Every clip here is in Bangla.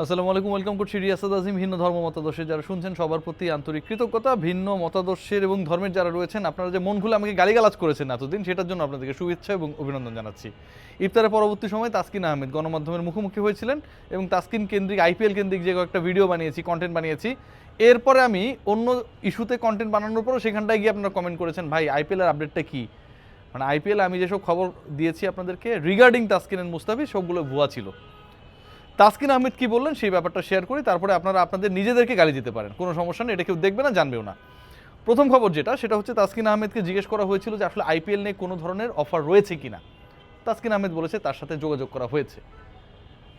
আসসালামু আলাইকুম ওয়েলকাম করছি রিয়াসাদ আজিম ভিন্ন ধর্ম মতাদর্শের যারা শুনছেন, সবার প্রতি আন্তরিক কৃতজ্ঞতা, ভিন্ন মতাদর্শের এবং ধর্মের যারা রয়েছেন, আপনারা যে মন খুলে আমাকে গালিগালাজ করেছেন এতদিন, সেটার জন্য আপনাদেরকে শুভেচ্ছা এবং অভিনন্দন জানাচ্ছি। ইফতারের পরবর্তী সময় তাসকিন আহমেদ গণমাধ্যমের মুখোমুখি হয়েছিলেন এবং তাসকিন কেন্দ্রিক, আইপিএল কেন্দ্রিক যে কয়েকটা ভিডিও বানিয়েছি কন্টেন্ট বানিয়েছি, এরপরে আমি অন্য ইস্যুতে কন্টেন্ট বানানোর পরও সেখানটায় গিয়ে আপনারা কমেন্ট করেছেন, ভাই আইপিএলের আপডেটটা কী? মানে আইপিএল আমি যেসব খবর দিয়েছি আপনাদেরকে রিগার্ডিং তাসকিন এন্ড মুস্তাফি সবগুলো ভুয়া ছিল। তাসকিন আহমেদ কি বললেন সেই ব্যাপারটা শেয়ার করি, তারপরে আপনারা আপনাদের নিজেদেরকে গালি দিতে পারেন। কোনো সমস্যা নেই, এটা কেউ দেখবে না, জানবেও না। প্রথম খবর যেটা, সেটা হচ্ছে তাসকিন আহমেদকে জিজ্ঞেস করা হয়েছিল যে আসলে আইপিএল নিয়ে কোনো ধরনের অফার রয়েছে কিনা। তাসকিন আহমেদ বলেছে তার সাথে যোগাযোগ করা হয়েছে।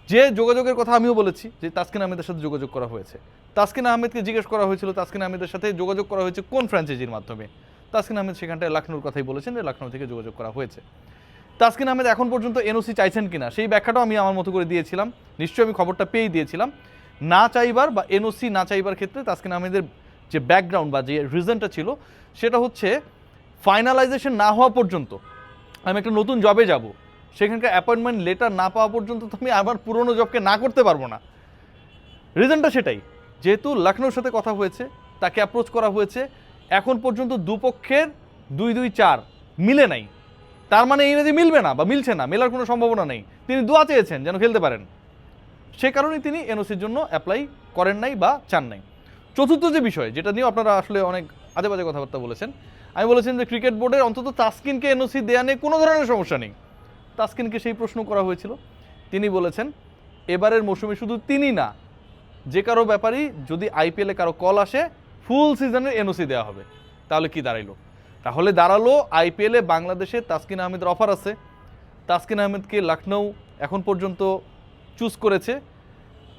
যে যোগাযোগের কথা আমিও বলেছি, যে তাসকিন আহমেদের সাথে যোগাযোগ করা হয়েছে। তাসকিন আহমেদকে জিজ্ঞেস করা হয়েছিল, তাসকিন আহমেদের সাথে যোগাযোগ করা হয়েছে কোন ফ্র্যাঞ্চাইজির মাধ্যমে? তাসকিন আহমেদ সেখানটায় লখনৌর কথাই বলেছেন যে লখনৌ থেকে যোগাযোগ করা হয়েছে। তাসকিন আহমেদ এখন পর্যন্ত এনওসি চাইছেন কিনা, সেই ব্যাখ্যাটাও আমি আমার মতো করে দিয়েছিলাম। নিশ্চয়ই আমি খবরটা পেয়েই দিয়েছিলাম। না চাইবার বা এনওসি না চাইবার ক্ষেত্রে তাসকিন আহমেদের যে ব্যাকগ্রাউন্ড বা যে রিজনটা ছিল, সেটা হচ্ছে ফাইনালাইজেশন না হওয়া পর্যন্ত, আমি একটা নতুন জবে যাব, সেখানকার অ্যাপয়েন্টমেন্ট লেটার না পাওয়া পর্যন্ত তো আমি আবার পুরনো জবকে না করতে পারব না। রিজনটা সেটাই, যেহেতু লখনৌর সাথে কথা হয়েছে, তাকে অ্যাপ্রোচ করা হয়েছে, এখন পর্যন্ত দুপক্ষের দুই দুই চার মিলে নাই। তার মানে না মিলবে না বা মিলছে না, মেলার কোনো সম্ভাবনা নেই। তিনি দোয়া চেয়েছেন যেন খেলতে পারেন। সে কারণেই তিনি এনওসির জন্য অ্যাপ্লাই করেন নাই বা চান নাই। চতুর্থ যে বিষয়, যেটা নিয়ে আপনারা আসলে অনেক আজে বাজে কথাবার্তা বলেছেন, আমি বলেছেন যে ক্রিকেট বোর্ডের অন্তত তাসকিনকে এনওসি দেয়া নিয়ে কোনো ধরনের সমস্যা নেই। তাসকিনকে সেই প্রশ্ন করা হয়েছিল। তিনি বলেছেন, এবারের মৌসুমে শুধু তিনি না, যে কারও ব্যাপারই যদি আইপিএলে কারও কল আসে ফুল সিজনের এনওসি দেওয়া হবে। তাহলে কি দাঁড়াইলো? তাহলে দাঁড়াল আইপিএলে বাংলাদেশে তাসকিন আহমেদের অফার আছে। তাসকিন আহমেদকে লখনৌ এখন পর্যন্ত চুজ করেছে।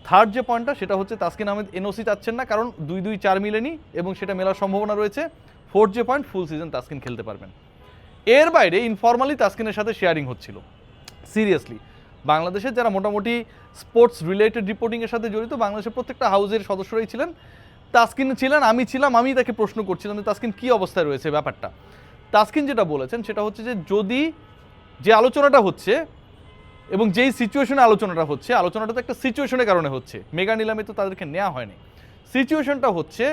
থার্ড যে পয়েন্টটা, সেটা হচ্ছে তাসকিন আহমেদ এনওসি চাচ্ছেন না, কারণ দুই দুই চার মিলেনি এবং সেটা মেলার সম্ভাবনা রয়েছে। ফোর্থ যে পয়েন্ট ফুল সিজন তাসকিন খেলতে পারবেন। এর বাইরে ইনফর্মালি তাসকিনের সাথে শেয়ারিং হচ্ছিল। সিরিয়াসলি বাংলাদেশের যারা মোটামুটি স্পোর্টস রিলেটেড রিপোর্টিংয়ের সাথে জড়িত, বাংলাদেশের প্রত্যেকটা হাউজের সদস্যরাই ছিলেন। তাসকিন ছিলেন, আমি ছিলাম, আমি তাকে প্রশ্ন করছিলাম যে তাসকিন কী অবস্থায় রয়েছে ব্যাপারটা। তাসকিন যেটা বলেছেন সেটা হচ্ছে যে যদি যে আলোচনাটা হচ্ছে এবং যেই সিচুয়েশনে আলোচনাটা হচ্ছে আলোচনাটা তো একটা সিচুয়েশনের কারণে হচ্ছে, মেগা নিলামে তো তাদেরকে নেওয়া হয়নি। সিচুয়েশনটা হচ্ছে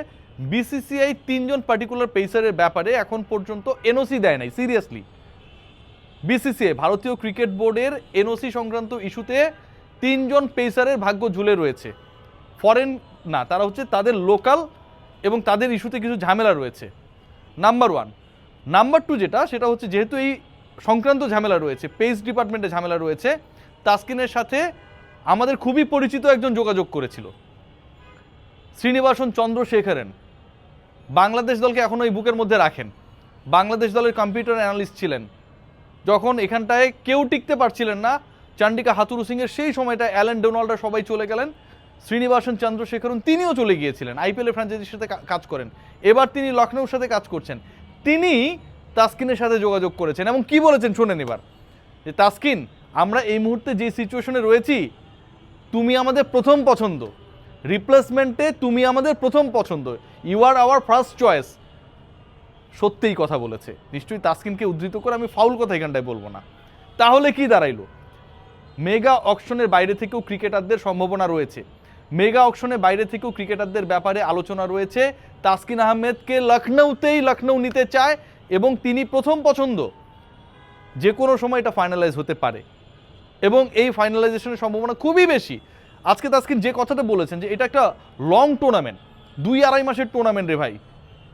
বিসিসিআই তিনজন পার্টিকুলার পেসারের ব্যাপারে এখন পর্যন্ত এনওসি দেয় নাই সিরিয়াসলি বিসিসিআই ভারতীয় ক্রিকেট বোর্ডের এনওসি সংক্রান্ত ইস্যুতে তিনজন পেসারের ভাগ্য ঝুলে রয়েছে। ফরেন না, তারা হচ্ছে তাদের লোকাল এবং তাদের ইস্যুতে কিছু ঝামেলা রয়েছে। নাম্বার ওয়ান নাম্বার টু যেটা, সেটা হচ্ছে যেহেতু এই সংক্রান্ত ঝামেলা রয়েছে পেস ডিপার্টমেন্টে ঝামেলা রয়েছে, তাসকিনের সাথে আমাদের খুবই পরিচিত একজন যোগাযোগ করেছিল। শ্রীনিবাসন চন্দ্রশেখরেন। বাংলাদেশ দলকে এখনও এই বুকের মধ্যে রাখেন। বাংলাদেশ দলের কম্পিউটার অ্যানালিস্ট ছিলেন। যখন এখানটায় কেউ টিকতে পারছিলেন না, চান্ডিকা হাতুরু সিংয়ের সেই সময়টা অ্যালেন ডোনাল্ডা সবাই চলে গেলেন। শ্রীনিবাসন চন্দ্রশেখরন তিনিও চলে গিয়েছিলেন। আইপিএল ফ্র্যাঞ্চাইজির সাথে কাজ করেন। এবার তিনি লখনৌর সাথে কাজ করছেন। তিনি তাসকিনের সাথে যোগাযোগ করেছেন এবং কি বলেছেন শোনেন এবার। যে তাসকিন, আমরা এই মুহূর্তে যে সিচুয়েশনে রয়েছি, তুমি আমাদের প্রথম পছন্দ। রিপ্লেসমেন্টে তুমি আমাদের প্রথম পছন্দ। You are our first choice সত্যিই কথা বলেছে। নিশ্চয়ই তাসকিনকে উদ্ধৃত করে আমি ফাউল কথা এখানটায় বলব না। তাহলে কি দাঁড়াইলো? মেগা অকশনের বাইরে থেকেও ক্রিকেটারদের সম্ভাবনা রয়েছে। মেগা অকশনের বাইরে থেকেও ক্রিকেটারদের ব্যাপারে আলোচনা রয়েছে। তাসকিন আহমেদকে লখনৌতেই লখনৌ নিতে চায় এবং তিনি প্রথম পছন্দ যে কোনো সময় এটা ফাইনালাইজ হতে পারে। এবং এই ফাইনালাইজেশনের সম্ভাবনা খুবই বেশি। আজকে তাসকিন যে কথাটা বলেছেন যে এটা একটা লং টুর্নামেন্ট দুই আড়াই মাসের টুর্নামেন্ট রে ভাই।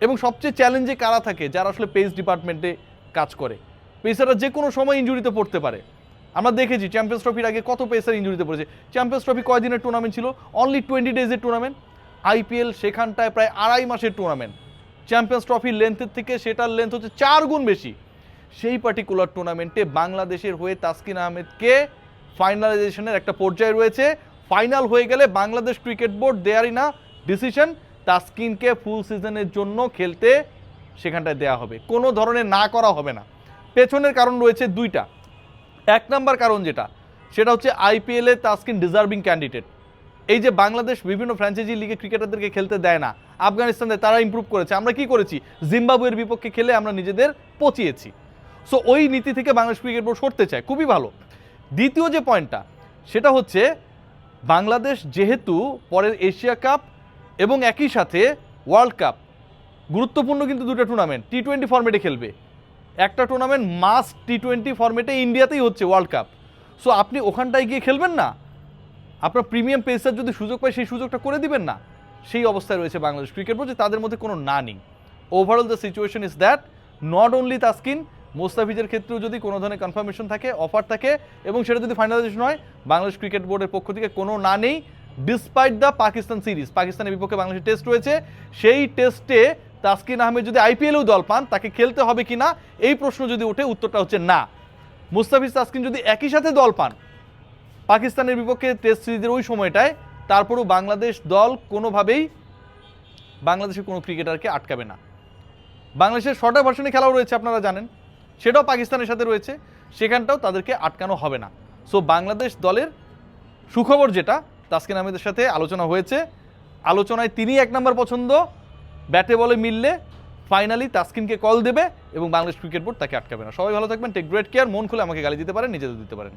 এবং সবচেয়ে চ্যালেঞ্জে কারা থাকে? যারা আসলে পেস ডিপার্টমেন্টে কাজ করে। পেসাররা যে কোনো সময় ইঞ্জুরিতে পড়তে পারে। আমরা দেখেছি চ্যাম্পিয়ন্স ট্রফির আগে কত পেসার ইঞ্জুরিতে পড়েছে। চ্যাম্পিয়ন্স ট্রফি কয়দিনের টুর্নামেন্ট ছিল? অনলি টোয়েন্টি ডেজের টুর্নামেন্ট আইপিএল সেখানটায় প্রায় আড়াই মাসের টুর্নামেন্ট চ্যাম্পিয়ন্স ট্রফির লেন্থের থেকে সেটার লেন্থ হচ্ছে চার গুণ বেশি। সেই পার্টিকুলার টুর্নামেন্টে বাংলাদেশের হয়ে তাসকিন আহমেদকে ফাইনালাইজেশনের একটা পর্যায়ে রয়েছে। ফাইনাল হয়ে গেলে বাংলাদেশ ক্রিকেট বোর্ড দেয়ারই না ডিসিশন তাসকিনকে ফুল সিজনের জন্য খেলতে সেখানটায় দেয়া হবে। কোনো ধরনের না করা হবে না। পেছনের কারণ রয়েছে দুইটা। এক নাম্বার কারণ যেটা, সেটা হচ্ছে আইপিএলে তাসকিন ডিজার্ভিং ক্যান্ডিডেট এই যে বাংলাদেশ বিভিন্ন ফ্র্যাঞ্চাইজি লিগে ক্রিকেটারদেরকে খেলতে দেয় না আফগানিস্তান তারা ইমপ্রুভ করেছে। আমরা কি করেছি? জিম্বাবুয়ের বিপক্ষে খেলে আমরা নিজেদের পচিয়েছি। সো ওই নীতি থেকে বাংলাদেশ ক্রিকেট বোর্ড সরতে চায়। খুবই ভালো। দ্বিতীয় যে পয়েন্টটা সেটা হচ্ছে বাংলাদেশ যেহেতু পরের এশিয়া কাপ এবং একই সাথে ওয়ার্ল্ড কাপ গুরুত্বপূর্ণ কিন্তু দুটো টুর্নামেন্ট টি টোয়েন্টি ফর্মেটে খেলবে। একটা টুর্নামেন্ট মাস টি টোয়েন্টি ফর্মেটে ইন্ডিয়াতেই হচ্ছে ওয়ার্ল্ড কাপ সো আপনি ওখানটায় গিয়ে খেলবেন না? আপনার প্রিমিয়াম পেসার যদি সুযোগ পায়, সেই সুযোগটা করে দিবেন না? সেই অবস্থায় রয়েছে বাংলাদেশ ক্রিকেট বোর্ড তাদের মধ্যে কোনো না নেই। Overall the situation is that not only Taskin মোস্তাফিজের ক্ষেত্রেও যদি কোনো ধরনের কনফার্মেশন থাকে অফার থাকে, এবং সেটা যদি ফাইনালাইজেশন হয়, বাংলাদেশ ক্রিকেট বোর্ডের পক্ষ থেকে কোনো না নেই ডিসপাইট দ্য পাকিস্তান সিরিজ পাকিস্তানের বিপক্ষে বাংলাদেশের টেস্ট রয়েছে, সেই টেস্টে তাসকিন আহমেদ যদি আইপিএলেও দল পান, তাকে খেলতে হবে কি না? এই প্রশ্ন যদি ওঠে, উত্তরটা হচ্ছে না। মুস্তাফিজ তাসকিন যদি একই সাথে দল পান, পাকিস্তানের বিপক্ষে টেস্ট সিরিজের ওই সময়টায়, তারপরও বাংলাদেশ দল কোনোভাবেই বাংলাদেশের কোনো ক্রিকেটারকে আটকাবে না। বাংলাদেশের শর্টার ভার্সনে খেলাও রয়েছে, আপনারা জানেন। সেটাও পাকিস্তানের সাথে রয়েছে, সেখানটাও তাদেরকে আটকানো হবে না। সো বাংলাদেশ দলের সুখবর যেটা, তাসকিন আহমেদের সাথে আলোচনা হয়েছে। আলোচনায় তিনি এক নম্বর পছন্দ ব্যাটে বলে মিললে ফাইনালি তাস্কিনকে কল দেবে এবং বাংলাদেশ ক্রিকেট বোর্ড তাকে আটকাবে না। সবাই ভালো থাকবেন টেক গ্রেট কেয়ার মন খুলে আমাকে গালি দিতে পারেন, নিজেদের দিতে পারেন।